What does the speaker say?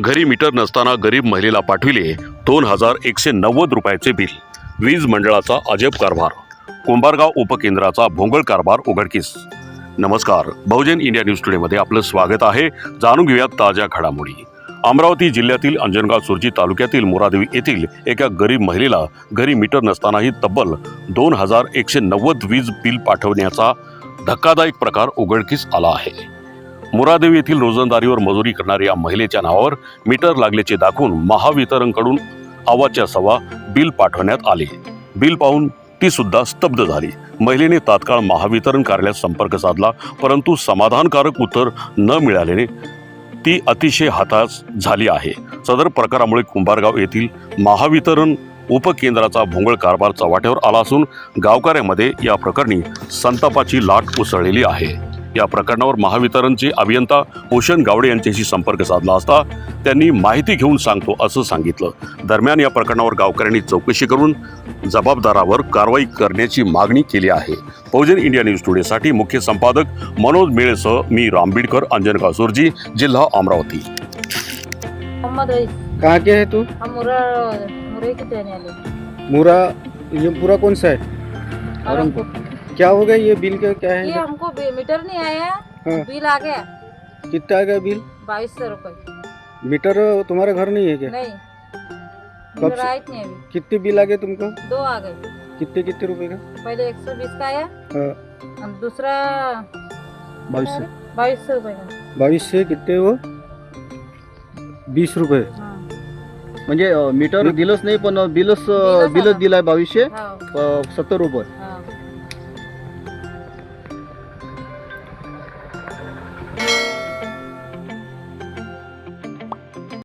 घरी मीटर नसताना गरीब महिलेला पाठविले दोन हजार एकशे नव्वद रुपयाचे बिल. वीज मंडळाचा अजब कारभार. कुंभारगाव उपकेंद्राचा भोंगळ कारभार उघडकीस. नमस्कार बहुजन इंडिया न्यूज टुडेमध्ये आपलं स्वागत आहे. जाणून घेऊयात ताज्या घडामोडी. अमरावती जिल्ह्यातील अंजनगाव सुरजी तालुक्यातील मोरादेवी येथील एका गरीब महिलेला घरी मीटर नसतानाही तब्बल दोन हजार एकशे नव्वद वीज बिल पाठवण्याचा धक्कादायक प्रकार उघडकीस आला आहे. मुरादेवी येथील रोजंदारीवर मजुरी करणाऱ्या या महिलेच्या नावावर मीटर लागल्याचे दाखवून महावितरणकडून आवाच्या सवा बिल पाठवण्यात आले. बिल पाहून ती सुद्धा स्तब्ध झाली. महिलेने तात्काळ महावितरण कार्यालयात संपर्क साधला परंतु समाधानकारक उत्तर न मिळाल्याने ती अतिशय हताश झाली आहे. सदर प्रकारामुळे कुंभारगाव येथील महावितरण उपकेंद्राचा भोंगळ कारभार चव्हाट्यावर आला असून गावकऱ्यामध्ये या प्रकरणी संतापाची लाट उसळलेली आहे. या प्रकरणावर महावितरणचे अभियंता भूषण गावडे यांच्याशी संपर्क साधला असता त्यांनी माहिती घेऊन सांगतो असं सांगितलं. दरम्यान या प्रकरणावर गावकऱ्यांनी चौकशी करून जबाबदारावर कारवाई करण्याची मागणी केली आहे. बहुजन इंडिया न्यूज टुडेसाठी मुख्य संपादक मनोज मेळेसह मी रामबीडकर अंजनगाव सुरजी जिल्हा अमरावती. कहाँ के है तू? हम मुरा मुरे के रहने वाले मुरा ये पूरा कौन सा है? क्या हो गया ये बिल का क्या ये है हमको बी- मीटर नहीं आया हाँ। बिल आ गया। कितना आ गया बिल? बाईस सौ रुपये मीटर तुम्हारा घर नहीं है क्या? नहीं। कब मीटर से- आया नहीं अभी। कितने बिल आ गए तुमको? दो आ गए। कितने कितने रुपए का? पहले एक सौ बीस का आया। हाँ, दूसरा बाईस से। बाईस सौ रुपये का। बाईस से कितने वो बीस रुपए। हाँ। म्हणजे मीटर दिलंच नाही पण बिलच बिलच. दिलाय बावीसशे हाँ। सत्तर रुपये. हाँ।